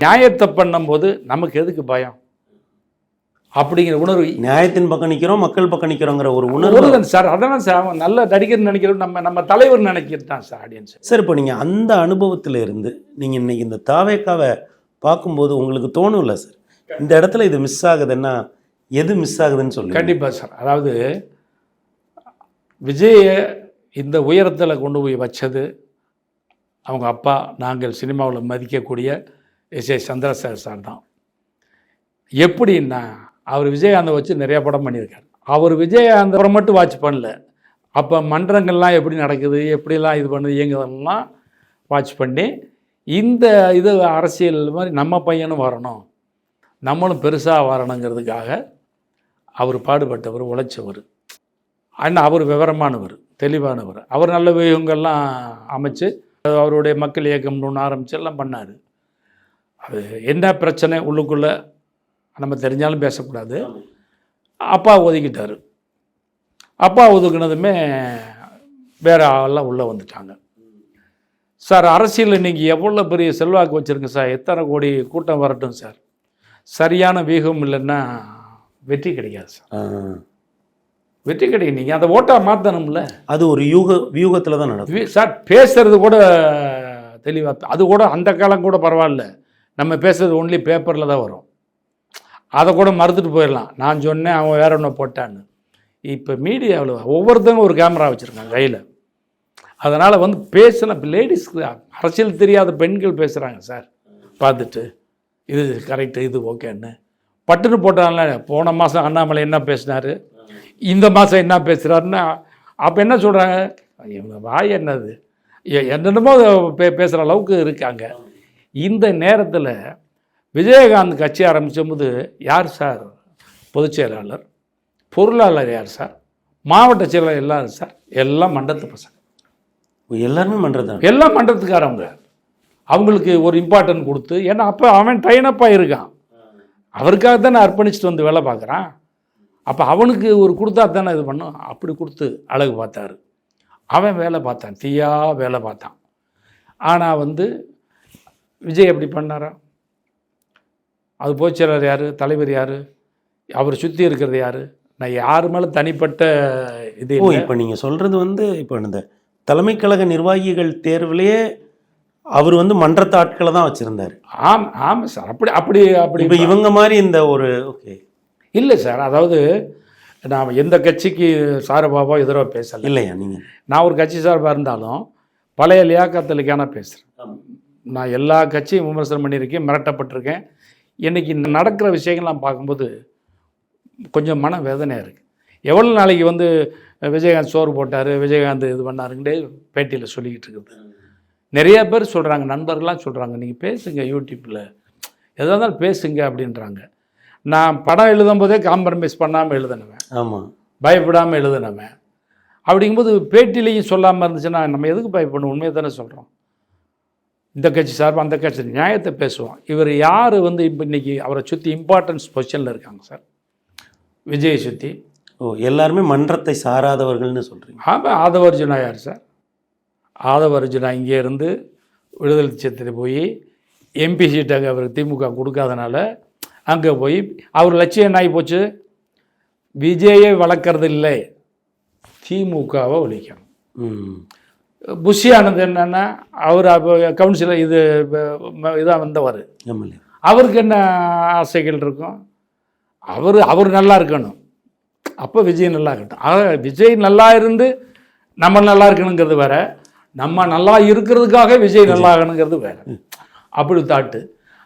நியாயத்தை பண்ணும்போது நமக்கு எதுக்கு பயம்? அப்படிங்கிற உணர்வு. நியாயத்தின் பக்கம் நிக்கிறோம் மக்கள் பக்கம் நிக்கிறோங்கிற ஒரு உணர்வு. சார் அதான் சார் அவன் நல்ல நடிகர் நினைக்கிறோம் நம்ம நம்ம தலைவர் நினைக்கிறது தான் சார் ஆடியன்ஸ் சார் இப்போ நீங்க அந்த அனுபவத்துல இருந்து நீங்க இன்னைக்கு இந்த தாவேக்காவை பார்க்கும்போது உங்களுக்கு தோணும்ல சார்? இந்த இடத்துல இது மிஸ் ஆகுதுன்னா எது மிஸ் ஆகுதுன்னு சொல்லுங்க. கண்டிப்பாக சார். அதாவது விஜயை இந்த உயரத்தில் கொண்டு போய் வச்சது அவங்க அப்பா நாங்கள் சினிமாவில் மதிக்கக்கூடிய எஸ் ஏ சந்திரசேகர் சார் தான். எப்படின்னா அவர் விஜயகாந்தை வச்சு நிறைய படம் பண்ணியிருக்காரு. அவர் விஜயகாந்த் படம் மட்டும் வாட்ச் பண்ணல. அப்போ மன்றங்கள்லாம் எப்படி நடக்குது எப்படிலாம் இது பண்ணுது இயங்குதெல்லாம் வாட்ச் பண்ணி இந்த இது அரசியல் மாதிரி நம்ம பையனும் வரணும். நம்மளும் பெருசாக வரணுங்கிறதுக்காக அவர் பாடுபட்டவர் உழைச்சவர். அண்ணா அவர் விவரமானவர் தெளிவானவர். அவர் நல்ல வியூகங்கள்லாம் அமைச்சு அவருடைய மக்கள் இயக்கம்னு ஒன்று ஆரம்பிச்சு எல்லாம் பண்ணார். அது என்ன பிரச்சனை உள்ளுக்குள்ளே நம்ம தெரிஞ்சாலும் பேசக்கூடாது. அப்பா ஒதுக்கிட்டார். அப்பா ஒதுக்குனதுமே வேற ஆளெல்லாம் உள்ளே வந்துட்டாங்க. சார் அரசியல் இன்னைக்கு எவ்வளோ பெரிய செல்வாக்கு வச்சுருங்க சார்? எத்தனை கோடி கூட்டம் வரட்டும் சார்? சரியான வியூகம் இல்லைன்னா வெற்றி கிடைக்காது சார். வெற்றி கிடைக்கும். நீங்கள் அந்த ஓட்டாக மாற்றணும்ல அது ஒரு யூக வியூகத்துல தான் நடக்கும். சார் பேசுறது கூட தெளிவாக அது கூட அந்த காலம் கூட பரவாயில்ல. நம்ம பேசுறது ஒன்லி பேப்பரில் தான் வரும். அதை கூட மறுத்துட்டு போயிடலாம். நான் சொன்னேன் அவன் வேற ஒன்று போட்டான்னு. இப்போ மீடியாவில் ஒவ்வொருத்தவங்க ஒரு கேமரா வச்சுருக்காங்க கையில். அதனால் வந்து பேசின இப்போ லேடிஸ்க்கு அரசியல் தெரியாத பெண்கள் பேசுகிறாங்க சார். பார்த்துட்டு இது கரெக்டு இது ஓகேன்னு. பட்டுன்னு போட்டாங்களே போன மாதம் அண்ணாமலை என்ன பேசினாரு? இந்த மாதம் என்ன பேசுகிறாருன்னா அப்போ என்ன சொல்கிறாங்க இவங்க வாய் என்னது? எ- என்னென்னமோ பே பேசுகிற அளவுக்கு இருக்காங்க. இந்த நேரத்தில் விஜயகாந்த் கட்சி ஆரம்பிக்கும்போது யார் சார்? பொதுச் செயலாளர். பொருளாளர் யார் சார்? மாவட்ட செயலாளர் எல்லாரும் சார். எல்லாம் மண்டத்து பசங்க. எல்லாருமே பண்றது எல்லாம் மண்டலத்துக்காரவங்க அவங்களுக்கு ஒரு இம்பார்ட்டன்ட் கொடுத்து ஏன்னா அப்போ அவன் ட்ரைனப்பாக இருக்கான் அவருக்காக தானே அர்ப்பணிச்சுட்டு வந்து வேலை பார்க்குறான். அப்போ அவனுக்கு ஒரு கொடுத்தா தானே இது பண்ணும். அப்படி கொடுத்து அழகு பார்த்தாரு. அவன் வேலை பார்த்தான். தீயா வேலை பார்த்தான். ஆனால் வந்து விஜய் எப்படி பண்ணாரா? அது பொதுச்செயலர் யார்? தலைவர் யார்? அவர் சுற்றி இருக்கிறது யார்? நான் யார் மேலே தனிப்பட்ட இது. இப்போ நீங்க சொல்றது வந்து இப்போ இந்த தலைமை கழக நிர்வாகிகள் தேர்விலேயே அவர் வந்து மன்றத்து ஆட்களை தான் வச்சிருந்தாரு. ஆம் ஆமாம் சார். அப்படி அப்படி அப்படி இப்போ இவங்க மாதிரி இந்த ஒரு ஓகே. இல்லை சார். அதாவது நான் எந்த கட்சிக்கு சார்பாவோ எதிரோ பேசலை. இல்லையா நீங்க? நான் ஒரு கட்சி சார்பாக இருந்தாலும் பழைய லியாக்கத்தலுக்கான பேசுகிறேன் நான் எல்லா கட்சியும் விமர்சனம் பண்ணியிருக்கேன் மிரட்டப்பட்டிருக்கேன். இன்னைக்கு நடக்கிற விஷயங்கள்லாம் பார்க்கும்போது கொஞ்சம் மன வேதனையாக இருக்குது எவ்வளோ நாளைக்கு வந்து விஜயகாந்த் சோறு போட்டார் விஜயகாந்த் இது பண்ணாருங்களே பேட்டியில் சொல்லிக்கிட்டு இருக்குது. நிறைய பேர் சொல்கிறாங்க நண்பர்கள்லாம் சொல்கிறாங்க நீங்கள் பேசுங்க யூடியூப்பில் எதாக இருந்தாலும் பேசுங்க அப்படின்றாங்க. நான் படம் எழுதும் போதே காம்ப்ரமைஸ் பண்ணாமல் எழுதினவன். ஆமா. பயப்படாமல் எழுதுனவன். அப்படிங்கும்போது பேட்டிலையும் சொல்லாமல் இருந்துச்சுன்னா நம்ம எதுக்கு பயப்படணும்? உண்மையை தானே சொல்கிறோம் இந்த கட்சி சார்பு அந்த கட்சி நியாயத்தை பேசுவோம். இவர் யார் வந்து இப்போ இன்னைக்கு அவரை சுற்றி இம்பார்ட்டன்ஸ் பொசிஷனில் இருக்காங்க சார்? விஜயை சுற்றி ஓ எல்லாருமே மன்றத்தை சாராதவர்கள்னு சொல்றீங்க. ஆமாம் ஆதவர்ஜுனா யார் சார்? ஆதவர்ஜுனா இங்கே இருந்து விடுதலை சித்திரை போய் எம்பி சீட்டை அவருக்கு திமுக கொடுக்காதனால அங்கே போய் அவர் லட்சியம் என்ன ஆகி போச்சு? விஜயை வளர்க்கறது இல்லை. திமுகவை ஒழிக்கணும். ம் புஷியானது என்னன்னா அவர் அப்போ கவுன்சிலர் இது இதாக வந்தவர் அவருக்கு என்ன ஆசைகள் இருக்கும்? அவர் அவர் நல்லா இருக்கணும். அப்போ விஜய் நல்லா இருக்கட்டும். ஆக விஜய் நல்லா இருந்து நம்ம நல்லா இருக்கணுங்கிறது வேற. நம்ம நல்லா இருக்கிறதுக்காக விஜய் நல்லா ஆகணுங்கிறது வேற. அப்படி தாட்டு.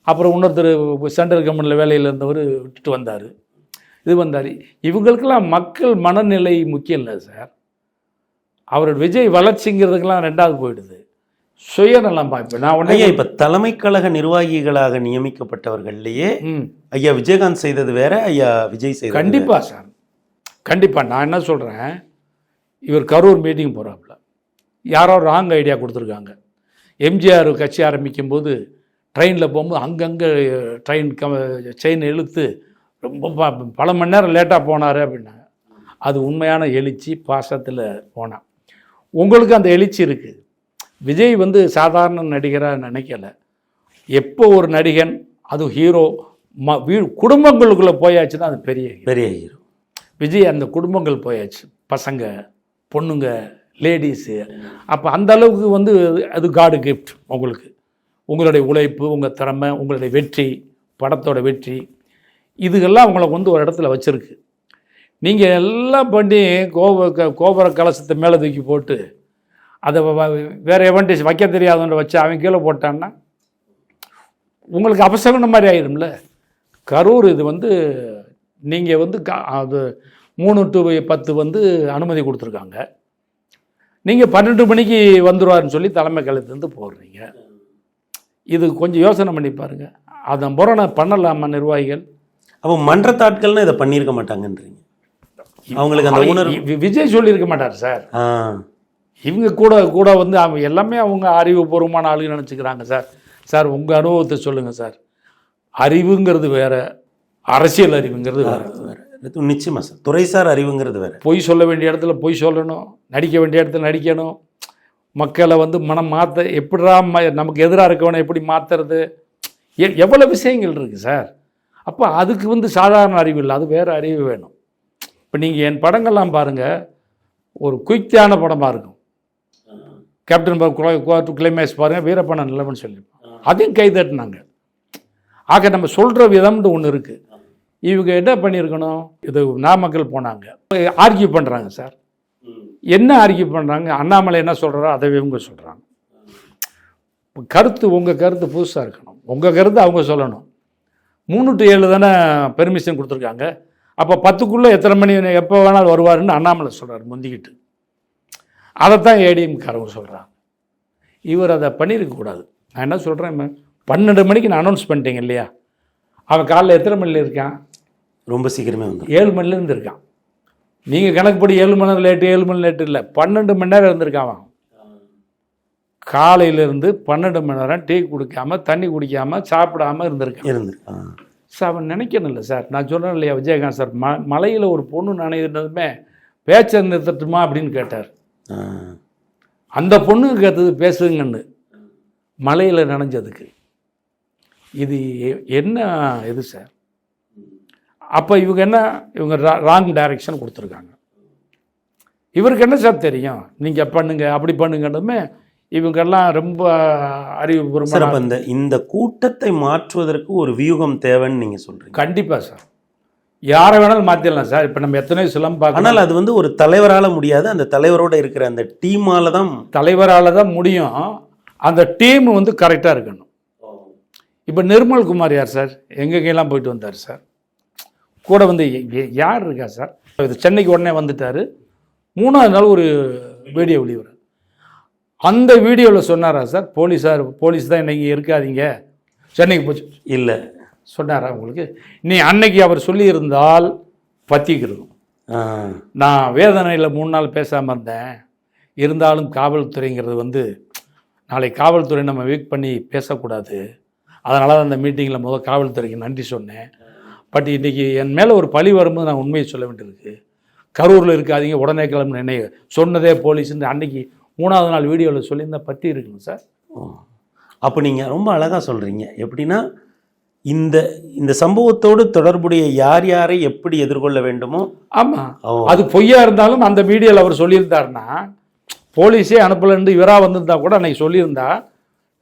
அப்புறம் இன்னொருத்தர் சென்ட்ரல் கவர்மெண்ட்டில் வேலையில் இருந்தவர் விட்டுட்டு வந்தார். இது வந்தார். இவங்களுக்கெல்லாம் மக்கள் மனநிலை முக்கியம் இல்லை சார். அவர் விஜய் வளர்ச்சிங்கிறதுக்கெல்லாம் ரெண்டாவது போயிடுது. சுயநலம் பார்ப்பேன் நான் உடனே இப்ப தலைமை கழக நிர்வாகிகளாக நியமிக்கப்பட்டவர்கள்லயே ம். ஐயா விஜயகாந்த் செய்தது வேற ஐயா விஜய் செய்தது கண்டிப்பா சார். கண்டிப்பா. நான் என்ன சொல்றேன்? இவர் கரூர் மீட்டிங் போறாப்புல. யாரோ ராங் ஐடியா கொடுத்துருக்காங்க. எம்ஜிஆர் கட்சி ஆரம்பிக்கும் போது ட்ரெயினில் போகும்போது அங்கங்கே ட்ரெயின் க செயின் இழுத்து ரொம்ப பல மணி நேரம் லேட்டாக போனார் அப்படின்னாங்க. அது உண்மையான எழுச்சி பாசத்தில் போனான். உங்களுக்கு அந்த எழுச்சி இருக்குது விஜய் வந்து சாதாரண நடிகராக நினைக்கல. எப்போ ஒரு நடிகன் அது ஹீரோ ம வீ குடும்பங்களுக்குள்ளே போயாச்சுன்னா அது பெரிய. பெரிய ஹீரோ. விஜய் அந்த குடும்பங்கள் போயாச்சு. பசங்க பொண்ணுங்க லேடிஸு அப்போ அந்த அளவுக்கு வந்து அது காடு கிஃப்ட் உங்களுக்கு. உங்களுடைய உழைப்பு உங்கள் திறமை உங்களுடைய வெற்றி படத்தோட வெற்றி இதுகெல்லாம் உங்களை வந்து ஒரு இடத்துல வச்சுருக்கு. நீங்கள் எல்லாம் பண்ணி கோபுர க- கோபுர கலசத்தை மேலே தூக்கி போட்டு அதை வேறு எவன்டேஜ் எவன்ட்டு வைக்க தெரியாதவன் வச்சு அவன் கீழே போட்டான்னா உங்களுக்கு அபசகுன மாதிரி ஆயிரும்ல. கரூர் இது வந்து நீங்கள் வந்து அது மூணு டு பத்து வந்து அனுமதி கொடுத்துருக்காங்க. நீங்கள் பன்னெண்டு மணிக்கு வந்துடுவார்னு சொல்லி தலைமை கழகத்துலேருந்து போடுறீங்க. இது கொஞ்சம் யோசனை பண்ணி பாருங்கள் அதை முரணை பண்ணலாமா நிர்வாகிகள். அப்போ மன்றத்தாட்கள்னால் இதை பண்ணியிருக்க மாட்டாங்கன்றீங்க. அவங்களுக்கு அந்த உணர்வு விஜய் சொல்லியிருக்க மாட்டார் சார். இவங்க கூட கூட வந்து அவங்க எல்லாமே அவங்க அறிவுபூர்வமான ஆளுங்க நினச்சிக்கிறாங்க சார். சார் உங்கள் அனுபவத்தை சொல்லுங்கள் சார். அறிவுங்கிறது வேற அரசியல் அறிவுங்கிறது வேற. வேற. இது நிச்சயமா சார். துறைசார் அறிவுங்கிறது வேற. பொய் சொல்ல வேண்டிய இடத்துல பொய் சொல்லணும் நடிக்க வேண்டிய இடத்துல நடிக்கணும். மக்களை வந்து மனம் மாற்ற எப்படிடா ம நமக்கு எதிராக இருக்கவனை எப்படி மாற்றுறது எ எவ்வளோ விஷயங்கள் இருக்குது சார். அப்போ அதுக்கு வந்து சாதாரண அறிவு இல்லை அது வேறு அறிவு வேணும். இப்போ நீங்கள் என் படங்கள்லாம் பாருங்கள் ஒரு குயிக்தியான படமாக இருக்கும். கேப்டன் கிளைமேக்ஸ் பாருங்கள் வீரப்பணம் நிலவன் சொல்லி அதையும் கை தட்டினாங்க ஆக நம்ம சொல்கிற விதம்னு ஒன்று இருக்குது இவங்க என்ன பண்ணியிருக்கணும்? இது நாமக்கல் போனாங்க. ஆர்கியூ பண்ணுறாங்க சார். என்ன ஆர்கியூ பண்ணுறாங்க அண்ணாமலை என்ன சொல்கிறாரோ அதை இவங்க சொல்கிறாங்க கருத்து உங்கள் கருத்து புதுசாக இருக்கணும். உங்கள் கருத்து அவங்க சொல்லணும். மூணு டு ஏழு தானே பெர்மிஷன் கொடுத்துருக்காங்க. அப்போ பத்துக்குள்ளே எத்தனை மணி எப்போ வேணாலும் வருவாருன்னு அண்ணாமலை சொல்கிறார் முந்திக்கிட்டு. அதைத்தான் ஏடிஎம்காரவங்க சொல்கிறாங்க இவர் அதை பண்ணியிருக்கக்கூடாது நான் என்ன சொல்கிறேன் பன்னெண்டு மணிக்கு நான் அனௌன்ஸ் பண்ணிட்டீங்க இல்லையா? அவன் காலைல எத்தனை மணியில் இருக்கான்? ரொம்ப சீக்கிரமே வந்து ஏழு மணிலேருந்து இருக்கான் நீங்கள் கணக்குப்படி ஏழு மணி நேரம் லேட்டு ஏழு மணி லேட்டு இல்லை. பன்னெண்டு மணி நேரம் இருந்திருக்கான் அவன். காலையிலேருந்து பன்னெண்டு மணி நேரம் டீ குடிக்காம தண்ணி குடிக்காம சாப்பிடாம இருந்திருக்கான். இருந்து ஆ சார் அவன் நினைக்கணும் இல்லை சார். நான் சொன்னேன் இல்லையா விஜயகாந்த் சார் ம மலையில் ஒரு பொண்ணு நினைக்கிறதுமே பேச்சை நிறுத்தட்டுமா அப்படின்னு கேட்டார். அந்த பொண்ணுக்கு கேட்டது பேசுங்கன்னு. மலையில் நனைஞ்சதுக்கு. இது என்ன இது சார்? அப்போ இவங்க என்ன இவங்க ராங் டைரக்ஷன் கொடுத்துருக்காங்க. இவருக்கு என்ன சார் தெரியும்? நீங்கள் பண்ணுங்க அப்படி பண்ணுங்கன்னுமே இவங்கெல்லாம் ரொம்ப சார் அப்ப இந்த இந்த கூட்டத்தை மாற்றுவதற்கு ஒரு வியூகம் தேவைன்னு நீங்க சொல்றீங்க. கண்டிப்பாக சார். யாரை வேணாலும் மாற்றிடலாம் சார். இப்போ நம்ம எத்தனை சிலம் ஆனால் அது வந்து ஒரு தலைவரால முடியாது. அந்த தலைவரோட இருக்கிற அந்த டீமால தான் தலைவரால் தான் முடியும். அந்த டீம் வந்து கரெக்டாக இருக்கணும். இப்போ நிர்மல் குமார் யார் சார்? எங்கெங்கெல்லாம் போயிட்டு வந்தார் சார்? கூட வந்து யார் இருக்கா சார்? இது சென்னைக்கு உடனே வந்துட்டார். மூணாவது நாள் ஒரு வீடியோ வெளிவர் அந்த வீடியோவில் சொன்னாரா சார்? போலீஸார் போலீஸ் தான் இன்னைக்கு இருக்காதீங்க. சென்னைக்கு போச்சு. இல்ல. சொன்னாரா உங்களுக்கு? நீ அன்னைக்கு அவர் சொல்லியிருந்தால் பத்திக்கிறோம் ஆ, நான் வேதனையில் மூணு நாள் பேசாமல் இருந்தேன். இருந்தாலும் காவல்துறைங்கிறது வந்து நாளை காவல்துறை நம்ம வீக் பண்ணி பேசக்கூடாது. அதனால தான் அந்த மீட்டிங்கில் முதல் காவல்துறைக்கு நன்றி சொன்னேன். பட் இன்றைக்கி என் மேலே ஒரு பழி வரும்போது நான் உண்மையை சொல்ல வேண்டியிருக்கு. கரூரில் இருக்காதீங்க உடனே கிளம்பு என்னை சொன்னதே போலீஸ்ன்னு அன்னைக்கு மூணாவது நாள் வீடியோவில் சொல்லியிருந்தா பற்றி இருக்குங்க சார். அப்ப நீங்க ரொம்ப அழகா சொல்றீங்க. எப்படின்னா இந்த இந்த சம்பவத்தோடு தொடர்புடைய யார் யாரை எப்படி எதிர்கொள்ள வேண்டுமோ ஆமாம் அது பொய்யா இருந்தாலும் அந்த வீடியோவில் அவர் சொல்லியிருந்தாருன்னா போலீஸே அனுப்பலன்னு இவராக வந்திருந்தா கூட அன்னைக்கு சொல்லியிருந்தா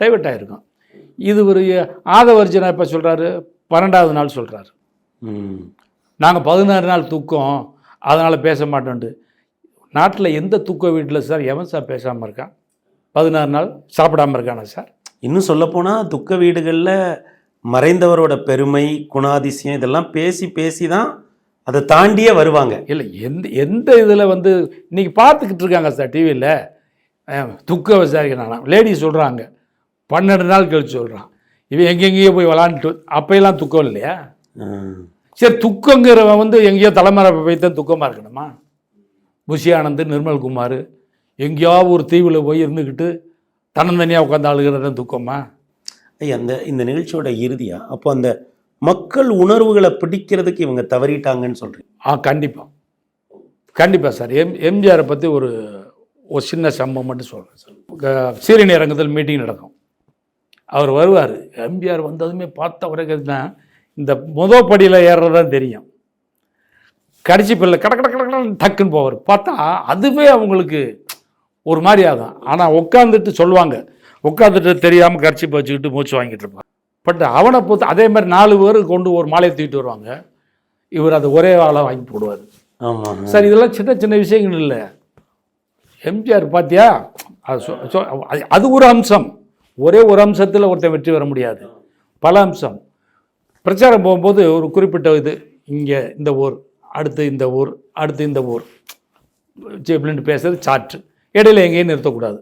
டைவர்ட் ஆகிருக்கும் இது ஒரு ஆதவர்ஜனா இப்போ சொல்கிறாரு பன்னெண்டாவது நாள் சொல்கிறாரு நாங்கள் பதினாறு நாள் தூக்கம் அதனால் பேச மாட்டோன்ட்டு. நாட்டில் எந்த தூக்க வீட்டில் சார் எவன் சார் பேசாமல் இருக்கான்? பதினாறு நாள் சாப்பிடாம இருக்கானா சார்? இன்னும் சொல்லப்போனா துக்க வீடுகளில் மறைந்தவரோட பெருமை குணாதிசயம் இதெல்லாம் பேசி பேசி தான் அதை தாண்டியே வருவாங்க. இல்லை எந்த எந்த இதில் வந்து இன்னைக்கு பார்த்துக்கிட்டு இருக்காங்க சார் டிவியில் துக்க விசாரிக்கிறான்? லேடி சொல்கிறாங்க பன்னெண்டு நாள் கழிச்சு சொல்கிறான் இவன் எங்கெங்கேயோ போய் விளாண்டுட்டு அப்பையெல்லாம் துக்கம் இல்லையா? சரி துக்கங்கிறவன் வந்து எங்கேயோ தலைமறை போய் தான் துக்கமாக இருக்கணுமா? புஷி ஆனந்த் நிர்மல்குமார் எங்கேயோ ஒரு தீவில் போய் இருந்துக்கிட்டு தன்னந்தனியாக உட்காந்து அழுகிறது துக்கமா? ஐயா அந்த இந்த நிகழ்ச்சியோட இறுதியா? அப்போ அந்த மக்கள் உணர்வுகளை பிடிக்கிறதுக்கு இவங்க தவறிட்டாங்கன்னு சொல்றீங்க. ஆ கண்டிப்பாக கண்டிப்பாக சார். எம் எம்ஜிஆரை பற்றி ஒரு ஒரு சின்ன சம்பவம் மட்டும் சொல்கிறேன் சார். சீரணி அரங்கத்தில் மீட்டிங் நடக்கும். அவர் வருவார். எம்ஜிஆர் வந்ததுமே பார்த்த உரைக்கு தான் இந்த முத படியில் ஏறுறது தான் தெரியும். கடைசி பிள்ளை கட கட கட டக்குன்னு போவார். பார்த்தா அதுவே அவங்களுக்கு ஒரு மாதிரி ஆகும் ஆனால் உட்காந்துட்டு சொல்லுவாங்க. உட்காந்துட்டு தெரியாமல் கடிச்சு வச்சுக்கிட்டு மூச்சு வாங்கிட்டு இருப்பாங்க. பட் அவனை பொறுத்து அதே மாதிரி நாலு பேர் கொண்டு ஒரு மாலையை தூக்கிட்டு வருவாங்க. இவர் அதை ஒரே ஆளாக வாங்கி போடுவார். ஆமாம் சார் இதெல்லாம் சின்ன சின்ன விஷயங்கள் இல்லை. எம்ஜிஆர் பார்த்தியா அது சொ- சொ- அது- அது ஒரு அம்சம். ஒரே ஒரு அம்சத்தில் ஒருத்தன் வெற்றி பெற முடியாது. பல அம்சம். பிரச்சாரம் போகும்போது ஒரு குறிப்பிட்ட இது இங்கே இந்த ஊர். அடுத்து இந்த ஊர் அடுத்து இந்த ஊர். இப்படின்ட்டு பேசுறது சாற்று. இடையில எங்கேயும் நிறுத்தக்கூடாது.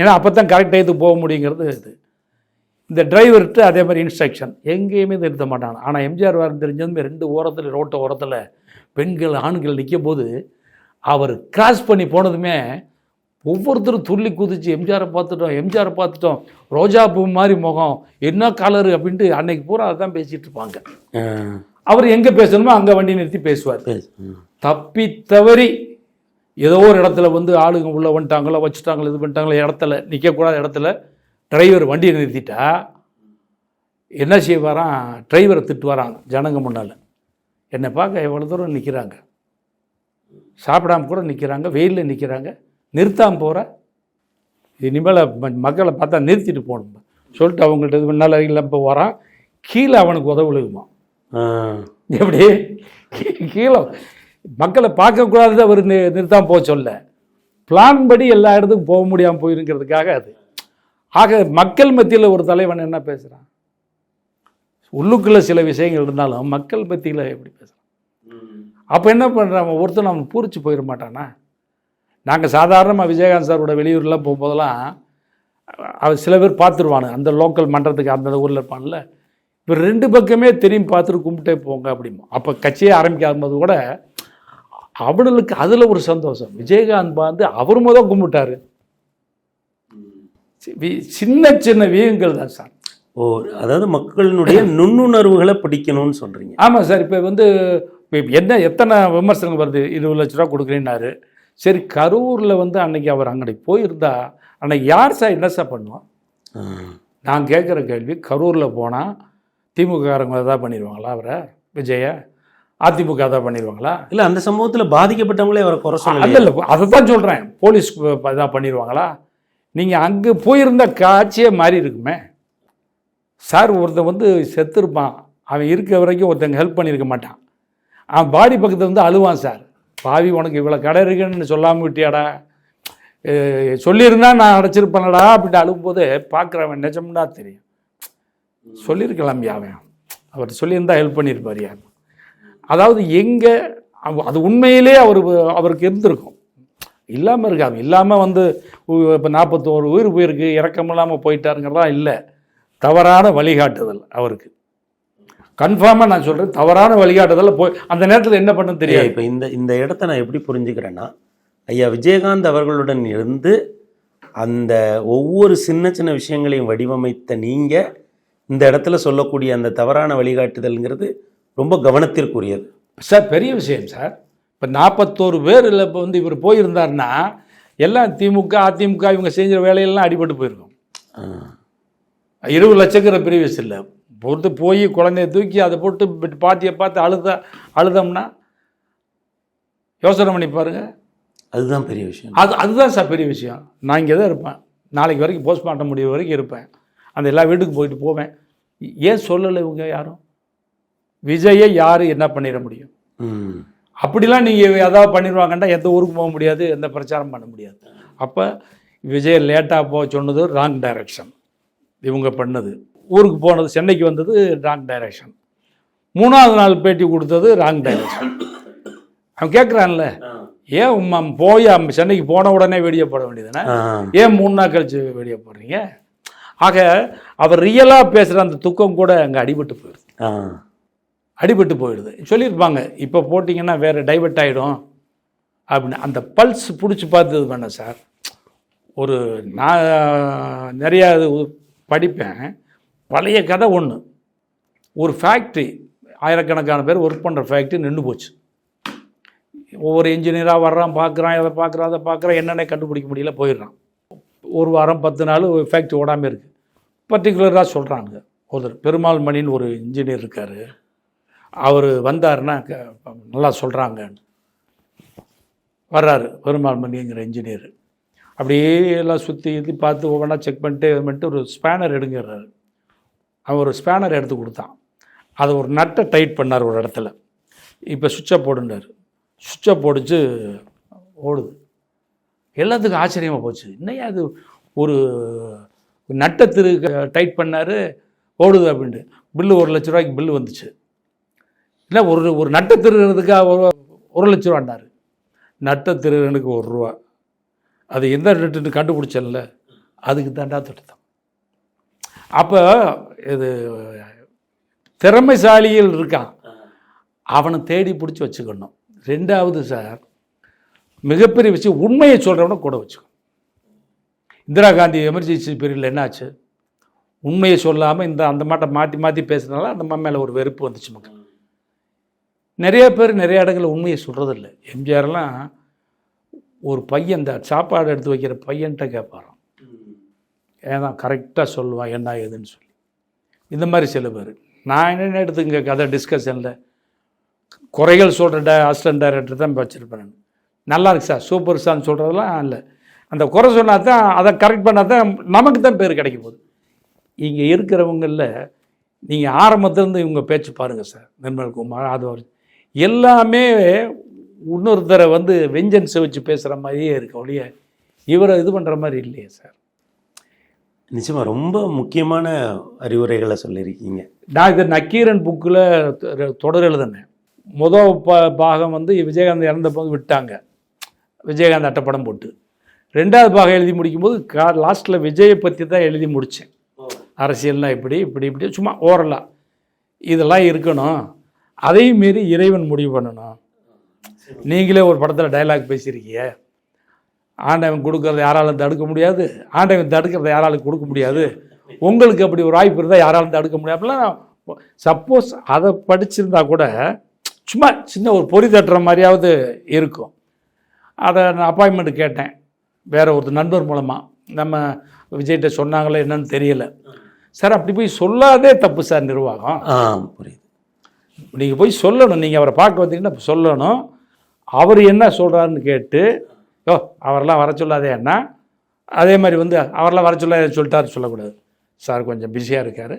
ஏன்னா அப்போ தான் கரெக்ட் டயத்துக்கு போக முடியுங்கிறது இது. இந்த டிரைவர்கிட்ட அதே மாதிரி இன்ஸ்ட்ரக்ஷன் எங்கேயுமே நிறுத்த மாட்டாங்க. ஆனால் எம்ஜிஆர் வாரம் தெரிஞ்சதுமே ரெண்டு ஓரத்தில் ரோட்டை ஓரத்தில் பெண்கள் ஆண்கள் நிற்கும் போது அவர் கிராஸ் பண்ணி போனதுமே ஒவ்வொருத்தரும் துள்ளி குதிச்சு எம்ஜிஆரை பார்த்துட்டோம் எம்ஜிஆரை பார்த்துட்டோம். ரோஜா பூ மாதிரி முகம். என்ன கலரு அப்படின்ட்டு அன்னைக்கு பூரா அதை தான் பேசிகிட்டு இருப்பாங்க அவர் எங்கே பேசணுமோ அங்கே வண்டி நிறுத்தி பேசுவார். தப்பி தவறி ஏதோ ஒரு இடத்துல வந்து ஆளுங்க உள்ளே வந்துட்டாங்களோ வச்சுட்டாங்களோ இது பண்ணிட்டாங்களோ இடத்துல நிற்கக்கூடாத இடத்துல டிரைவர் வண்டியை நிறுத்திட்டா என்ன செய்வாராம்? டிரைவரை திட்டுவாராம் ஜனங்க முன்னால். என்னை பார்க்க எவ்வளோ தூரம் நிற்கிறாங்க சாப்பிடாம கூட நிற்கிறாங்க வெயிலில் நிற்கிறாங்க நிறுத்தாமல் போகிற இனிமேல் மக்களை பார்த்தா நிறுத்திட்டு போகணும். சொல்லிட்டு அவங்கள்ட்ட இது முன்னால் இல்லை இப்போ வரான் கீழே அவனுக்கு உதவு விழுகுமா எப்படி? கீழே. மக்களை பார்க்கக்கூடாது அவர் நிறுத்தாம போக சொல்ல. பிளான் படி எல்லா இடத்துக்கும் போக முடியாமல் போயிருங்கிறதுக்காக அது. ஆக மக்கள் மத்தியில் ஒரு தலைவன் என்ன பேசுகிறான் உள்ளுக்குள்ள சில விஷயங்கள் இருந்தாலும் மக்கள் மத்தியில் எப்படி பேசுகிறான் அப்போ என்ன பண்ணுறான் ஒருத்தன் அவன் பூரிச்சு போயிட மாட்டானா? நாங்கள் சாதாரணமாக விஜயகாந்த் சாரோட வெளியூர்லாம் போகும்போதெல்லாம் அவர் சில பேர் பார்த்துருவானு. அந்த லோக்கல் மன்றத்துக்கு அந்த ஊரில் இருப்பான்ல. இப்போ ரெண்டு பக்கமே தெரியும் பார்த்துட்டு கும்பிட்டே போங்க அப்படிமா. அப்போ கட்சியே ஆரம்பிக்காத போது கூட அவனுக்கு அதில் ஒரு சந்தோஷம். விஜயகாந்த் வந்து அவர் முத கும்பிட்டாரு. சின்ன சின்ன வியங்கள் தான் சார். ஓ அதாவது மக்களினுடைய நுண்ணுணர்வுகளை பிடிக்கணும்னு சொல்றீங்க. ஆமாம் சார் இப்போ வந்து என்ன எத்தனை விமர்சனங்கள் வருது? இருபது லட்ச ரூபா கொடுக்குறேன்னாரு. சரி கரூரில் வந்து அன்னைக்கு அவர் அன்னைக்கு போயிருந்தா அன்னைக்கு யார் சார் என்ன சார் பண்ணுவான்? ஆ. நான் கேட்குற கேள்வி கரூரில் போனால் திமுககாரங்க எதாவது பண்ணிடுவாங்களா அவரை? விஜய? அதிமுக எதாவது பண்ணிடுவாங்களா இல்ல அந்த சம்பவத்துல பாதிக்கப்பட்டவங்களே அவரை குறை அல்ல சொல்லல இல்லை அதை தான் சொல்கிறேன் போலீஸ் இதாக பண்ணிடுவாங்களா நீங்கள் அங்கே போயிருந்த காட்சியே மாறி இருக்குமே. சார் ஒருத்தன் வந்து செத்துருப்பான். அவன் இருக்க வரைக்கும் ஒருத்தங்க ஹெல்ப் பண்ணியிருக்க மாட்டான். அவன் பாடி பக்கத்தில் வந்து அழுவான் சார். பாவி உனக்கு இவ்வளோ கடை இருக்குன்னு சொல்லாமல் விட்டியாடா? சொல்லியிருந்தா நான் அடைச்சிருப்பேனடா அப்படின்ட்டு அழுகும்போது பார்க்குறவன் நிஜம்னா தெரியும். சொல்லியிருக்கலாம் அவன் அவர் சொல்லியிருந்தா ஹெல்ப் பண்ணியிருப்பார் யார்? அதாவது எங்கே அது உண்மையிலே அவர் அவருக்கு இருந்திருக்கும். இல்லாமல் இருக்காது. இல்லாமல் வந்து இப்போ நாற்பத்தோரு உயிர் போயிருக்கு இறக்கம் இல்லாமல் போயிட்டாருங்கிறதா இல்லை. தவறான வழிகாட்டுதல் அவருக்கு. கன்ஃபார்மாக நான் சொல்கிறேன் தவறான வழிகாட்டுதல் போய் அந்த நேரத்தில் என்ன பண்ண தெரியாது. இப்போ இந்த இந்த இடத்த நான் எப்படி புரிஞ்சுக்கிறேன்னா ஐயா விஜயகாந்த் அவர்களுடன் இருந்து அந்த ஒவ்வொரு சின்ன சின்ன விஷயங்களையும் வடிவமைத்த நீங்க இந்த இடத்துல சொல்லக்கூடிய அந்த தவறான வழிகாட்டுதல்ங்கிறது ரொம்ப கவனத்திற்குரியது. சார் பெரிய விஷயம் சார். இப்போ நாற்பத்தோரு பேர் இல்லை இப்போ வந்து இவர் போயிருந்தாருன்னா எல்லாம் திமுக அதிமுக இவங்க செஞ்ச வேலையெல்லாம் அடிபட்டு போயிருக்கும். இருபது லட்சங்கிற ப்ரீவியஸ் இல்லை. பொறுத்து போய் குழந்தைய தூக்கி அதை போட்டு பிட் பாட்டியை பார்த்து அழுத அழுதோம்னா யோசனை பண்ணி பாருங்க. அதுதான் பெரிய விஷயம். அது அதுதான் சார் பெரிய விஷயம். நான் இங்கே தான் இருப்பேன். நாளைக்கு வரைக்கும் போஸ்ட்மார்ட்டம் முடிவு வரைக்கும் இருப்பேன். அந்த எல்லா வீட்டுக்கு போயிட்டு போவேன். ஏன் சொல்லலை இவங்க யாரும்? விஜயை யார் என்ன பண்ணிட முடியும்? அப்படிலாம் நீங்கள் ஏதாவது பண்ணிடுவாங்கன்னா எந்த ஊருக்கு போக முடியாது எந்த பிரச்சாரம் பண்ண முடியாது. அப்போ விஜய் லேட்டாக போக சொன்னது ராங் டைரக்ஷன் இவங்க பண்ணது. ஊருக்கு போனது சென்னைக்கு வந்தது ராங் டைரக்ஷன் மூணாவது நாள் பேட்டி கொடுத்தது ராங் டைரக்ஷன் அவன் கேட்குறான்ல ஏன் உம்மா போய் சென்னைக்கு போன உடனே வீடியோ போட வேண்டியதுதானே? ஆ. ஏன் மூணு நாள் கழிச்சு வீடியோ போடுறீங்க? ஆக அவர் ரியலாக பேசுகிற அந்த துக்கம் கூட அங்கே அடிபட்டு போயிடுது. அடிபட்டு போயிடுது. சொல்லியிருப்பாங்க இப்போ போட்டிங்கன்னா வேறு டைவர்ட் ஆகிடும் அப்படின்னு. அந்த பல்ஸ் பிடிச்சி பார்த்தது வேணாம் சார். ஒரு நான் நிறையா இது படிப்பேன். பழைய கதை ஒன்று ஒரு ஃபேக்ட்ரி ஆயிரக்கணக்கான பேர் ஒர்க் பண்ணுற ஃபேக்ட்ரி நின்று போச்சு. ஒவ்வொரு இன்ஜினியராக வர்றான் பார்க்குறான் இதை பார்க்குறான் அதை பார்க்குறான் என்னென்ன கண்டுபிடிக்க முடியல போயிடுறான். ஒரு வாரம் பத்து நாள் ஃபேக்ட்ரி ஓடாமல் இருக்குது பர்டிகுலராக சொல்கிறாங்க ஒருத்தர் பெருமாள் மணின்னு ஒரு இன்ஜினியர் இருக்கார். அவர் வந்தாருன்னா க- நல்லா சொல்கிறாங்கன்னு வர்றாரு பெருமாள் மணிங்கிற இன்ஜினியர் அப்படியே எல்லாம் சுற்றி இது பார்த்து ஒவ்வொன்றா செக் பண்ணிட்டு பண்ணிட்டு ஒரு ஸ்பேனர் எடுங்கிறாரு. அவன் ஒரு ஸ்பேனர் எடுத்து கொடுத்தான். அதை ஒரு நட்டை டைட் பண்ணார் ஒரு இடத்துல. இப்போ சுவிட்சை போடுனார். சுவிட்சை போடிச்சு ஓடுது. எல்லாத்துக்கும் ஆச்சரியமாக போச்சு. என்னையா அது ஒரு நட்டத்திரு டைட் பண்ணார் ஓடுது அப்படின்ட்டு. பில்லு ஒரு லட்ச ரூபாய்க்கு பில்லு வந்துச்சு. இல்லை ஒரு ஒரு நட்டத்திருக்கிறதுக்காக ஒரு ஒரு லட்ச ரூபாண்டார் நட்டத்திருகனுக்கு ஒரு ரூபா. அது எந்த நட்டுன்னு கண்டுபிடிச்சல அதுக்கு தாண்டா திட்டம் அப்போ இது திறமைசாலிகள் இருக்கான். அவனை தேடி பிடிச்சி வச்சுக்கணும். ரெண்டாவது சார் மிகப்பெரிய விஷயம் உண்மையை சொல்கிறவனை கூட வச்சுக்கணும். இந்திரா காந்தி எமர்ஜென்சி பீரியடில் என்னாச்சு? உண்மையை சொல்லாமல் இந்த அந்த மாட்டை மாற்றி மாற்றி பேசுனால அந்த அம்மா மேலே ஒரு வெறுப்பு வந்துச்சு மக்கள். நிறைய பேர் நிறைய இடங்களில் உண்மையை சொல்கிறதில்ல எம்ஜிஆர்லாம் ஒரு பையன் இந்த சாப்பாடு எடுத்து வைக்கிற பையன்கிட்ட கேட்பாராம். ஏதான் கரெக்டாக சொல்லுவான் என்ன ஏதுன்னு சொல்லி. இந்த மாதிரி சில பேர். நான் என்ன எடுத்துங்க கதை டிஸ்கஷனில் குறைகள் சொல்கிற டே அசிஸ்டன்ட் டைரக்டர் தான் வச்சுருப்பேன் நான். நல்லா இருக்கு சார் சூப்பர் சார்னு சொல்கிறதெல்லாம் இல்லை. அந்த குறை சொன்னால் தான் அதை கரெக்ட் பண்ணால் தான் நமக்கு தான் பேர் கிடைக்க போகுது. இங்கே இருக்கிறவங்களில் நீங்கள் ஆரம்பத்திலேருந்து இவங்க பேச்சு பாருங்கள் சார் நிர்மல் குமார் ஆதவர் எல்லாமே இன்னொருத்தரை வந்து வெஞ்சன்ஸை வச்சு பேசுகிற மாதிரியே இருக்கு ஒழிய இவரை இது பண்ணுற மாதிரி இல்லையே சார். நிச்சயமா ரொம்ப முக்கியமான அறிவுரைகளை சொல்லியிருக்கீங்க. நான் இது நக்கீரன் புக்கில் தொடர் எழுதினேன். முதல் ப பாகம் வந்து விஜயகாந்த் இறந்த போது விட்டாங்க. விஜயகாந்த் அட்டப்படம் போட்டு. ரெண்டாவது பாகம் எழுதி முடிக்கும்போது கா லாஸ்ட்டில் விஜயை பற்றி தான் எழுதி முடித்தேன் அரசியல்னால் இப்படி இப்படி இப்படி சும்மா ஓரலாக இதெல்லாம் இருக்கணும். அதையும் மீறி இறைவன் முடிவு பண்ணணும். நீங்களே ஒரு படத்தில் டயலாக் பேசியிருக்கீங்க. ஆண்டவன் கொடுக்கறத யாராலும் தடுக்க முடியாது. ஆண்டவன் தடுக்கிறத யாராலும் கொடுக்க முடியாது. உங்களுக்கு அப்படி ஒரு வாய்ப்பு இருந்தால் யாராலும் தடுக்க முடியாது. அப்படிலாம் சப்போஸ் அதை படிச்சிருந்தா கூட சும்மா சின்ன ஒரு பொறி தட்டுற மாதிரியாவது இருக்கும். அதை நான் அப்பாயின்மெண்ட் கேட்டேன். வேற ஒரு நண்பர் மூலமாக நம்ம விஜய்கிட்ட சொன்னாங்களே என்னன்னு தெரியல. சார் அப்படி போய் சொல்லாதே தப்பு சார் நிர்வாகம். புரியுது. நீங்கள் போய் சொல்லணும். நீங்கள் அவரை பார்க்க வந்தீங்கன்னா அப்ப சொல்லணும். அவர் என்ன சொல்கிறாருன்னு கேட்டு ஓ அவரெல்லாம் வர சொல்லாதே அண்ணா. அதே மாதிரி வந்து அவரெல்லாம் வர சொல்லாதே சொல்லிட்டாரு சொல்லக்கூடாது. சார் கொஞ்சம் பிஸியாக இருக்கார்.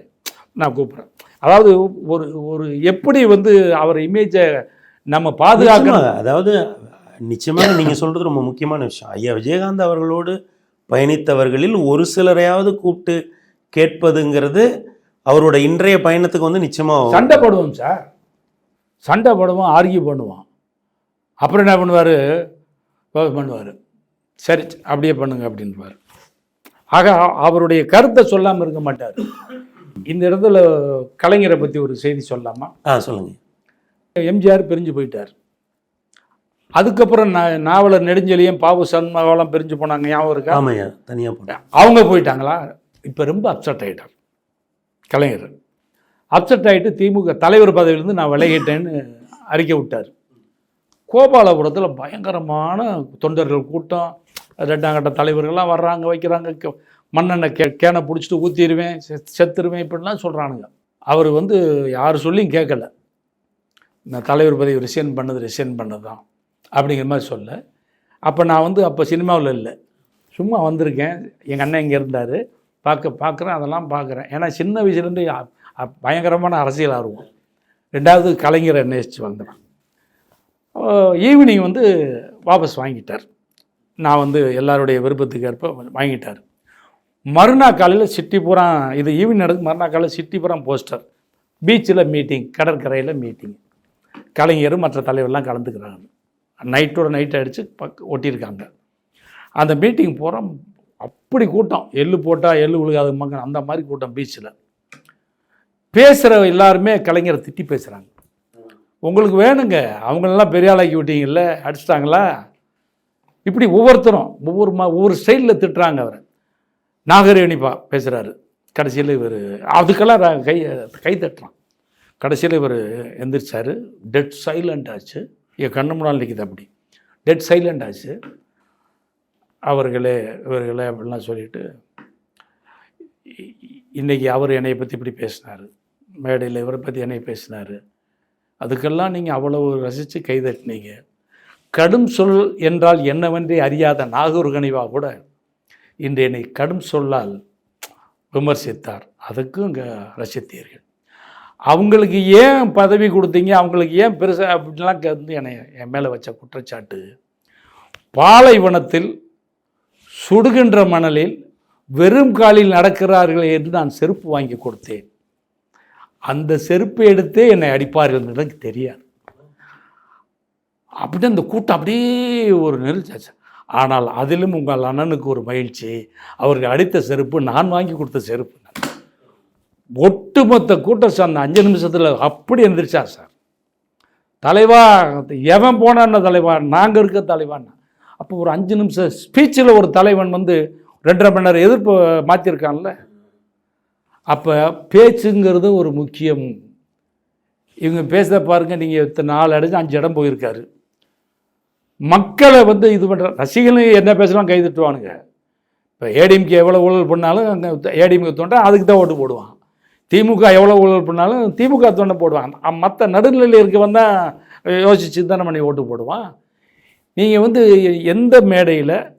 நான் கூப்பிட்றேன். அதாவது ஒரு ஒரு எப்படி வந்து அவர் இமேஜை நம்ம பாதுகாக்கணும். அதாவது நிச்சயமாக நீங்க சொல்றது ரொம்ப முக்கியமான விஷயம். ஐயா விஜயகாந்த் அவர்களோடு பயணித்தவர்களில் ஒரு சிலரையாவது கூப்பிட்டு கேட்பதுங்கிறது அவரோட இன்றைய பயணத்துக்கு வந்து நிச்சயமா சண்டை போடுவோம் சார். சண்டை போடுவோம் ஆர்கியூ பண்ணுவோம். அப்புறம் என்ன பண்ணுவார்? பண்ணுவார். சரி அப்படியே பண்ணுங்க அப்படின்பார் ஆக அவருடைய கருத்தை சொல்லாமல் இருக்க மாட்டார். இந்த இடத்துல கலைஞரை பற்றி ஒரு செய்தி சொல்லாமா? ஆ சொல்லுங்க. எம்ஜிஆர் பிரிஞ்சு போயிட்டார். அதுக்கப்புறம் நாவலர் நெடுஞ்செழியன் பாபு சண்முகம்லாம் பிரிஞ்சு போனாங்க. ஞாபகம் இருக்கா? ஆமாய்யா தனியா போனேன் அவங்க போயிட்டாங்களா? இப்போ ரொம்ப அப்செட் ஆகிட்டார் கலைஞர். அப்செட் ஆகிட்டு திமுக தலைவர் பதவியிலேருந்து நான் விலகிட்டேன்னு அறிக்கை விட்டார். கோபாலபுரத்தில் பயங்கரமான தொண்டர்கள் கூட்டம். ரெண்டாம் கட்ட தலைவர்கள்லாம் வர்றாங்க வைக்கிறாங்க. மண்ணெண்ணெய் கே கேனை பிடிச்சிட்டு ஊற்றிடுவேன் செத்துருவேன் இப்படிலாம் சொல்கிறானுங்க அவர் வந்து யார் சொல்லியும் கேட்கல நான் தலைவர் பதவி ரிசைன் பண்ணது ரிசைன் பண்ணது தான் அப்படிங்கிற மாதிரி சொல்ல. அப்போ நான் வந்து அப்போ சினிமாவில் இல்லை. சும்மா வந்திருக்கேன். எங்கள் அண்ணன் இங்கே இருந்தார். பார்க்க பார்க்குறேன். அதெல்லாம் பார்க்குறேன். ஏன்னா சின்ன வயசுலேருந்து பயங்கரமான அரசியல் ஆர்வம். ரெண்டாவது கலைஞரை நேசித்து வந்தேன் ஈவினிங் வந்து வாபஸ் வாங்கிட்டார். நான் வந்து எல்லாருடைய விருப்பத்துக்கு ஏற்ப வாங்கிட்டார். மறுநாள் காலையில் சிட்டிபுரம் இது ஈவினிங் நடக்கு மறுநாள் காலையில் சிட்டிபுரம் போஸ்டர். பீச்சில் மீட்டிங் கடற்கரையில் மீட்டிங் கலைஞர் மற்ற தலைவர்லாம் கலந்துக்கிறாங்க. நைட்டோட நைட் அடித்து பக் ஒட்டியிருக்காங்க. அந்த மீட்டிங் போகிறோம் அப்படி கூட்டம். எள்ளு போட்டால் எள்ளு விழுகாத மகன் அந்த மாதிரி கூட்டம் பீச்சில் பேசுகிற எல்லாருமே கலைஞரை திட்டி பேசுகிறாங்க உங்களுக்கு வேணுங்க அவங்களெல்லாம் பெரிய ஆளாக்கி விட்டீங்கல்ல அடிச்சிட்டாங்களா? இப்படி ஒவ்வொருத்தரும் ஒவ்வொரு மா ஒவ்வொரு ஸ்டைலில் திட்டுறாங்க அவரை. நாகரேணிப்பா பேசுகிறாரு கடைசியில் இவர் அதுக்கெல்லாம் கை கை தட்டுறான். கடைசியில் இவர் எந்திரிச்சார். டெட் சைலண்ட் ஆச்சு. என் கண்ணு முன்னால் நிற்கிது அப்படி. டெட் சைலண்ட் ஆச்சு. அவர்களே இவர்களே அப்படிலாம் சொல்லிட்டு இன்றைக்கி அவர் என்னை பற்றி இப்படி பேசினார். மேடையில் இவரை பற்றி என்னை பேசினார். அதுக்கெல்லாம் நீங்கள் அவ்வளவு ரசித்து கைதட்டினீங்க. கடும் சொல் என்றால் என்னவென்றே அறியாத நாகூர் கனிவா கூட இன்று என்னை கடும் சொல்லால் விமர்சித்தார். அதுக்கும் இங்கே ரசித்தீர்கள். அவங்களுக்கு ஏன் பதவி கொடுத்தீங்க? அவங்களுக்கு ஏன் பெருசாக அப்படின்லாம் வந்து என்னை என் மேலே வச்ச குற்றச்சாட்டு. பாலைவனத்தில் சுடுகின்ற மணலில் வெறும் காலில் நடக்கிறார்கள் என்று நான் செருப்பு வாங்கி கொடுத்தேன். அந்த செருப்பை எடுத்தே என்னை அடிப்பார்கள் என்று எனக்கு தெரியாது. அப்படியே அந்த கூட்டம் அப்படியே ஒரு நெரிச்சாச்சு. ஆனால் அதிலும் உங்கள் அண்ணனுக்கு ஒரு மகிழ்ச்சி. அவருக்கு அடித்த செருப்பு நான் வாங்கி கொடுத்த செருப்பு. ஒட்டுமொத்த கூட்டம் சார் அந்த அஞ்சு நிமிஷத்தில் அப்படி எழுந்திரிச்சா சார். தலைவா எவன் போனான்னு தலைவா நாங்கள் இருக்க தலைவான்னு. அப்போ ஒரு அஞ்சு நிமிஷம் ஸ்பீச்சில் ஒரு தலைவன் வந்து ரெண்டரை மணி நேரம் எதிர்ப்பு மாற்றிருக்கான்ல அப்போ பேச்சுங்கிறது ஒரு முக்கியம். இவங்க பேசுகிறத பாருங்க நீங்கள் இத்தனை நாலு அடைஞ்சு அஞ்சு இடம் போயிருக்காரு. மக்களை வந்து இது பண்ணுற ரசிகர்கள் என்ன பேசலாம் கை தட்டுவானுங்க. இப்போ ஏடிஎம்கே எவ்வளோ ஊழல் பண்ணாலும் அங்கே ஏடிஎம்கே தோண்டா அதுக்கு தான் ஓட்டு போடுவான். திமுக எவ்வளோ ஊழல் பண்ணாலும் திமுக தோண்டை போடுவான் மற்ற நடுநிலையில் இருக்கவன் தான் யோசிச்சு தானே பண்ணி ஓட்டு போடுவான். நீங்கள் வந்து எந்த மேடையில்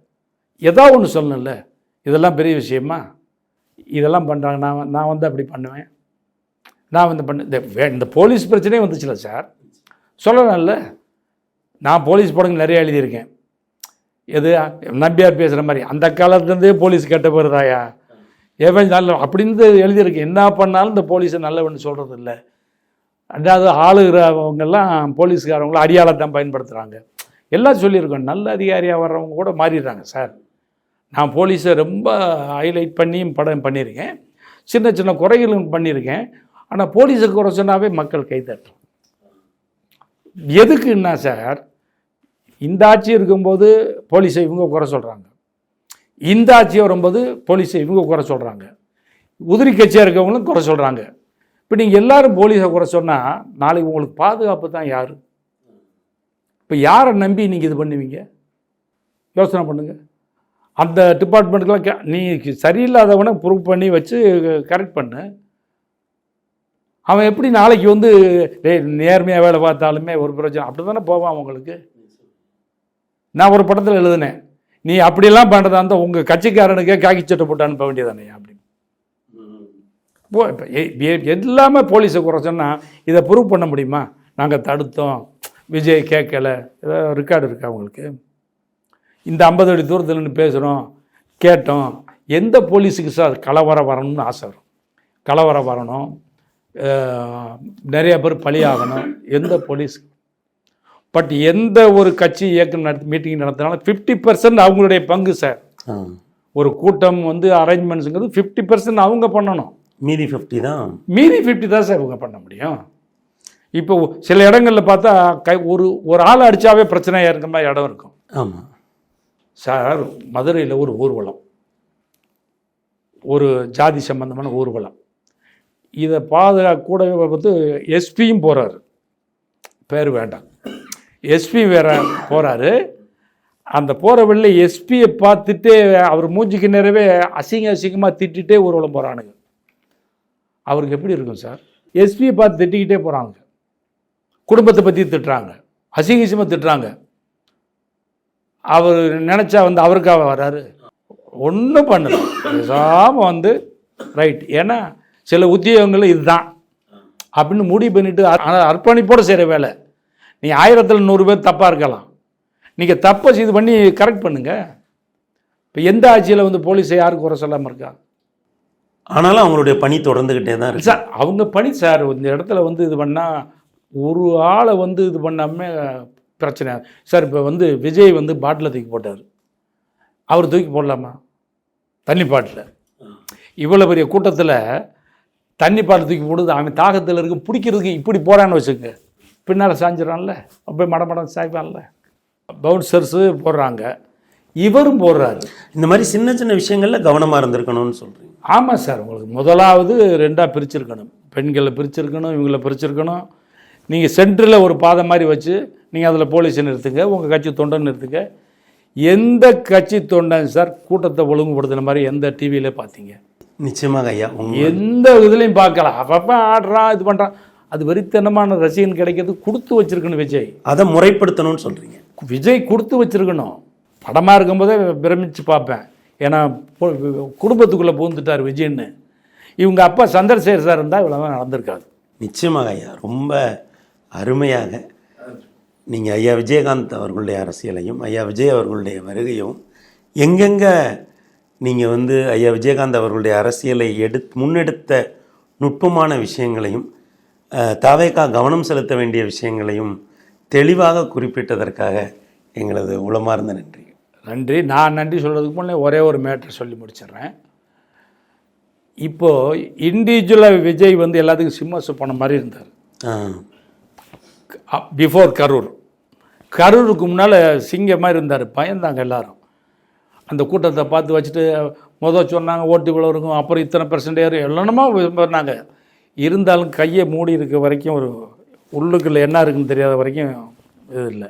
எதா ஒன்று சொல்லணும்ல இதெல்லாம் பெரிய விஷயமா? இதெல்லாம் பண்ணுறாங்க நான் நான் வந்து அப்படி பண்ணுவேன். நான் வந்து பண்ண இந்த வே- இந்த போலீஸ் பிரச்சனையே வந்துச்சுல சார். சொல்லலாம்ல. நான் போலீஸ் படங்கள் நிறைய எழுதியிருக்கேன். எது நம்பியார் பேசுகிற மாதிரி அந்த காலத்துலேருந்தே போலீஸ் கெட்ட போகிறதாயா எவன் நல்ல அப்படின்னு எழுதியிருக்கேன் என்ன பண்ணாலும் இந்த போலீஸை நல்லவன்னு சொல்கிறது இல்லை ரெண்டாவது ஆளுகிறவங்கெல்லாம் போலீஸ்காரவங்களும் அடியாளை தான் பயன்படுத்துகிறாங்க எல்லாம் சொல்லியிருக்கோம். நல்ல அதிகாரியாக வர்றவங்க கூட மாறிடுறாங்க சார். நான் போலீஸை ரொம்ப ஹைலைட் பண்ணியும் படம் பண்ணியிருக்கேன். சின்ன சின்ன குறைகளும் பண்ணியிருக்கேன். ஆனால் போலீஸை குறை சொன்னாவே மக்கள் கைத்தட்டும் எதுக்குன்னா சார்? இந்த ஆட்சி இருக்கும்போது போலீஸை இவங்க குறை சொல்கிறாங்க இந்த ஆட்சி வரும்போது போலீஸை இவங்க குறை சொல்கிறாங்க உதிரி கட்சியாக இருக்கவங்களும் குறை சொல்கிறாங்க இப்போ நீங்கள் எல்லாரும் போலீஸை குறை சொன்னால் நாளைக்கு உங்களுக்கு பாதுகாப்பு தான் யார்? இப்போ யாரை நம்பி நீங்கள் இது பண்ணுவீங்க? யோசனை பண்ணுங்கள் அந்த டிபார்ட்மெண்ட்டுக்கெலாம் கே நீ சரியில்லாதவனை ப்ரூவ் பண்ணி வச்சு கரெக்ட் பண்ணு. அவன் எப்படி நாளைக்கு வந்து டேய் நேர்மையாக வேலை பார்த்தாலுமே ஒரு பிரச்சனை அப்படி தானே போவான் அவங்களுக்கு? நான் ஒரு படத்தில் எழுதினேன். நீ அப்படிலாம் பண்ணுறதா இருந்தால் உங்கள் கட்சிக்காரனுக்கே காக்கி சட்டை போட்டு அனுப்ப வேண்டியதானே அப்படின்னு இப்போ எ- எ- எல்லாமே போலீஸை குறை சொன்னால் இதை ப்ரூவ் பண்ண முடியுமா? நாங்கள் தடுத்தோம். விஜய் கேட்கலை. ஏதோ ரெக்கார்டு இருக்கா அவங்களுக்கு இந்த ஐம்பது அடி தூரத்தில் நின்று பேசுகிறோம் கேட்டோம். எந்த போலீஸுக்கு சார் கலவரம் வரணும்னு ஆசை வரும்? கலவரம் வரணும். நிறைய பேர் பலியாகணும். எந்த போலீஸ் பட் எந்த ஒரு கட்சி இயக்கம் நடத்தி மீட்டிங் நடத்தினாலும் ஃபிஃப்டி பர்சன்ட் அவங்களுடைய பங்கு சார். ஒரு கூட்டம் வந்து அரேஞ்ச்மெண்ட்ஸுங்கிறது ஃபிஃப்டி பர்சன்ட் அவங்க பண்ணணும். மீதி ஃபிஃப்டி தான். மீதி ஃபிஃப்டி தான் சார் இவங்க பண்ண முடியும். இப்போ சில இடங்களில் பார்த்தா கை ஒரு ஒரு ஆள் அடித்தாவே பிரச்சனையாக இருக்கிற மாதிரி இடம் இருக்கும். ஆமாம் சார் மதுரையில் ஒரு ஊர்வலம். ஒரு ஜாதி சம்பந்தமான ஊர்வலம். இதை பாதுகா கூடவே வந்து எஸ்பியும் போகிறாரு பேர் வேண்டாம். எஸ்பி வேற போகிறாரு அந்த போகிற வழியில் எஸ்பியை பார்த்துட்டே அவர் மூஞ்சிக்கு நேரவே அசிங்க அசிங்கமாக திட்டிகிட்டே ஊர்வலம் போகிறானுங்க அவருக்கு எப்படி இருக்கும் சார்? எஸ்பியை பார்த்து திட்டிக்கிட்டே போகிறாங்க குடும்பத்தை பற்றி திட்டுறாங்க. அசிங்க அசிங்கமாக திட்டுறாங்க. அவர் நினச்சா வந்து அவருக்காக வராரு. ஒன்றும் பண்ணல. பேசாமல் வந்து ரைட் ஏன்னா சில உத்தியோகங்கள் இதுதான். அப்படின்னு முடிவு பண்ணிட்டு அ- அர்ப்பணிப்போட செய்கிற வேலை. நீ ஆயிரத்தில் நூறு பேர் தப்பாக இருக்கலாம். நீங்கள் தப்பை இது பண்ணி கரெக்ட் பண்ணுங்க. இப்போ எந்த ஆட்சியில் வந்து போலீஸை யாருக்கு குறை சொல்லாமல் இருக்கா ஆனாலும் அவங்களுடைய பணி தொடர்ந்துக்கிட்டே தான் இருக்கு. சார் அவங்க பணி சார் இந்த இடத்துல வந்து இது பண்ணால் ஒரு ஆளை வந்து இது பண்ணாமல் பிரச்சனை. சார் இப்போ வந்து விஜய் வந்து பாட்டில் தூக்கி போட்டார். அவர் தூக்கி போடலாமா? தண்ணி பாட்டில். இவ்வளோ பெரிய கூட்டத்தில் தண்ணி பாட்டில் தூக்கி போடுது அவன் தாகத்தில் இருக்கு பிடிக்கிறதுக்கு இப்படி போகிறான்னு வச்சுக்கோங்க. பின்னால் சாஞ்சிடறான்ல. அப்படியே மட மடம் சாய்ப்பான்ல. பவுன்சர்ஸு போடுறாங்க. இவரும் போடுறாரு. இந்த மாதிரி சின்ன சின்ன விஷயங்கள்ல கவனமாக இருந்திருக்கணும்னு சொல்கிறீங்க ஆமாம் சார் உங்களுக்கு முதலாவது ரெண்டாக பிரிச்சிருக்கணும். பெண்களை பிரிச்சிருக்கணும் இவங்களை பிரிச்சிருக்கணும். நீங்கள் சென்டரில் ஒரு பாதை மாதிரி வச்சு நீங்கள் அதில் போலீஸை நிறுத்துங்க உங்கள் கட்சி தொண்டன் நிறுத்துங்க. எந்த கட்சி தொண்டன் சார் கூட்டத்தை ஒழுங்குபடுத்தின மாதிரி எந்த டிவியில் பார்த்தீங்க நிச்சயமாக ஐயா எந்த இதுலையும் பார்க்கலாம். அப்பப்போ ஆடுறான் இது பண்ணுறான் அது வெறித்தனமான ரசிகன் கிடைக்கிறது கொடுத்து வச்சிருக்கணும் விஜய். அதை முறைப்படுத்தணும்னு சொல்றீங்க. விஜய் கொடுத்து வச்சிருக்கணும். படமாக இருக்கும்போதே பிரமிச்சு பார்ப்பேன். ஏன்னா குடும்பத்துக்குள்ளே பூந்துட்டார் விஜய்ன்னு இவங்க அப்பா சந்திரசேகர் சார் இருந்தால் இவ்வளோ நடந்திருக்காது. நிச்சயமாக ஐயா ரொம்ப அருமையாக. நீங்கள் ஐயா விஜயகாந்த் அவர்களுடைய அரசியலையும் ஐயா விஜய் அவர்களுடைய வருகையும் எங்கெங்கே நீங்கள் வந்து ஐயா விஜயகாந்த் அவர்களுடைய அரசியலை எடு முன்னெடுத்த நுட்பமான விஷயங்களையும் தாவேக்கா கவனம் செலுத்த வேண்டிய விஷயங்களையும் தெளிவாக குறிப்பிட்டதற்காக எங்களது உளமார்ந்த நன்றி. நன்றி. நான் நன்றி சொல்கிறதுக்கு முன்னே ஒரே ஒரு மேட்டர் சொல்லி முடிச்சிடுறேன். இப்போது இண்டிவிஜுவலாக விஜய் வந்து எல்லாத்துக்கும் சிம்ம சுப்பன மாதிரி இருந்தார். பிஃபோர் கரூர். கரூருக்கு முன்னால் சிங்க மாதிரி இருந்தார் பயந்தாங்க எல்லாரும். அந்த கூட்டத்தை பார்த்து வச்சுட்டு முதல் சொன்னாங்க ஓட்டு இவ்வளோ இருக்கும் அப்புறம் இத்தனை பெர்சன்ட் ஏறும் எல்லனமோ பண்ணாங்க இருந்தாலும் கையை மூடி இருக்க வரைக்கும் ஒரு உள்ளுக்குள்ளே என்ன இருக்குன்னு தெரியாத வரைக்கும் இது இல்லை.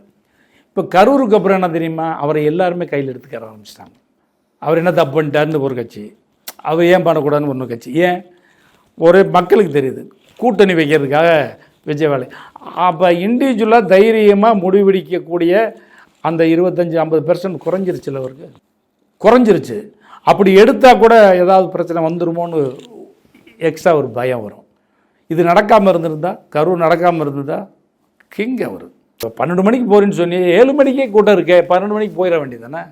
இப்போ கரூருக்கு அப்புறம் என்ன தெரியுமா? அவரை எல்லாருமே கையில் எடுத்துக்க ஆரம்பிச்சிட்டாங்க. அவர் என்ன தப்பு பண்ணிட்டாருன்னு ஒரு கட்சி. அவர் ஏன் பண்ணக்கூடாதுன்னு ஒன்று கட்சி. ஏன்? ஒரு மக்களுக்கு தெரியுது. கூட்டணி வைக்கிறதுக்காக விஜய் வேலை அப்போ இண்டிவிஜுவலாக தைரியமாக முடிவெடிக்கக்கூடிய அந்த இருபத்தஞ்சி ஐம்பது பெர்சன்ட் குறைஞ்சிருச்சு அவருக்கு? குறைஞ்சிருச்சு. அப்படி எடுத்தால் கூட ஏதாவது பிரச்சனை வந்துருமோன்னு எக்ஸ்ட்ரா ஒரு பயம் வரும். இது நடக்காமல் இருந்திருந்தா கரூர் நடக்காமல் இருந்திருந்தா கிங் அவர். இப்போ பன்னெண்டு மணிக்கு போகிறேன்னு சொன்னி ஏழு மணிக்கே கூட்டம் இருக்கே பன்னெண்டு மணிக்கு போயிட வேண்டியதானே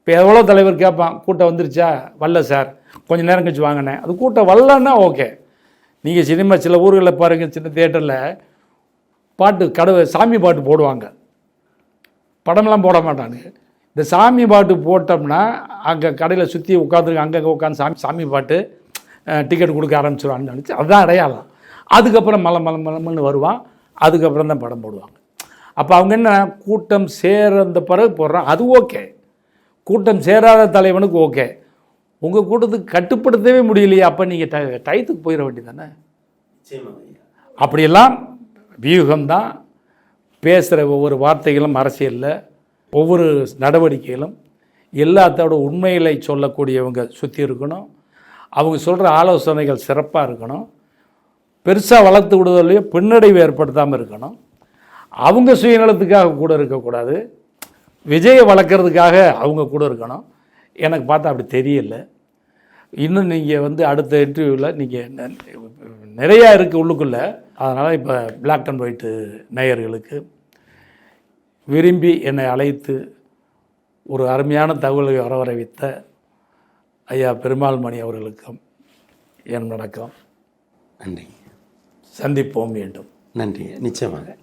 இப்போ எவ்வளோ தலைவர் கேட்பான் கூட்டம் வந்துருச்சா? வரல சார். கொஞ்சம் நேரம் கழிச்சு வாங்கினேன். அது கூட்டம் வரலன்னா ஓகே. நீங்கள் சினிமா சில ஊர்களில் பாருங்கள் சின்ன தேட்டரில் பாட்டு கடவு சாமி பாட்டு போடுவாங்க. படமெல்லாம் போட மாட்டானுங்க. இந்த சாமி பாட்டு போட்டோம்னா அங்கே கடையில் சுற்றி உட்காந்துருக்கு அங்கங்கே உட்காந்து சாமி சாமி பாட்டு டிக்கெட் கொடுக்க ஆரம்பிச்சிருவான்னு நினச்சி அதுதான் அடையாளம். அதுக்கப்புறம் மலம் மலம் மலம்னு வருவான். அதுக்கப்புறம் தான் படம் போடுவாங்க. அப்போ அவங்க என்ன கூட்டம் சேர்ந்த பிறகு போடுறான். அது ஓகே. கூட்டம் சேராத தலைவனுக்கு ஓகே. உங்கள் கூட்டத்துக்கு கட்டுப்படுத்தவே முடியலையே அப்போ நீங்கள் ட டயத்துக்கு போயிட வேண்டியதானே தானே அப்படியெல்லாம் வியூகம்தான். பேசுகிற ஒவ்வொரு வார்த்தைகளும் அரசியலில் ஒவ்வொரு நடவடிக்கைகளும். எல்லாத்தோட உண்மைகளை சொல்லக்கூடியவங்க சுற்றி இருக்கணும். அவங்க சொல்கிற ஆலோசனைகள் சிறப்பாக இருக்கணும். பெருசாக வளர்த்து விடுவதிலையும் பின்னடைவு ஏற்படுத்தாமல் இருக்கணும். அவங்க சுயநலத்துக்காக கூட இருக்கக்கூடாது. விஜயை வளர்க்குறதுக்காக அவங்க கூட இருக்கணும். எனக்கு பார்த்தா அப்படி தெரியல. இன்னும் நீங்கள் வந்து அடுத்த இன்டர்வியூவில் நீங்கள் நிறையா இருக்குது உள்ளுக்குள்ளே. அதனால் இப்போ பிளாக் அண்ட் ஒயிட்டு நேயர்களுக்கு விரும்பி என்னை அழைத்து ஒரு அருமையான தகவலை வரவரைவித்த ஐயா பெருமாள் மணி அவர்களுக்கும் என் வணக்கம். நன்றி. சந்திப்போம் மீண்டும். நன்றி. நிச்சயமாக.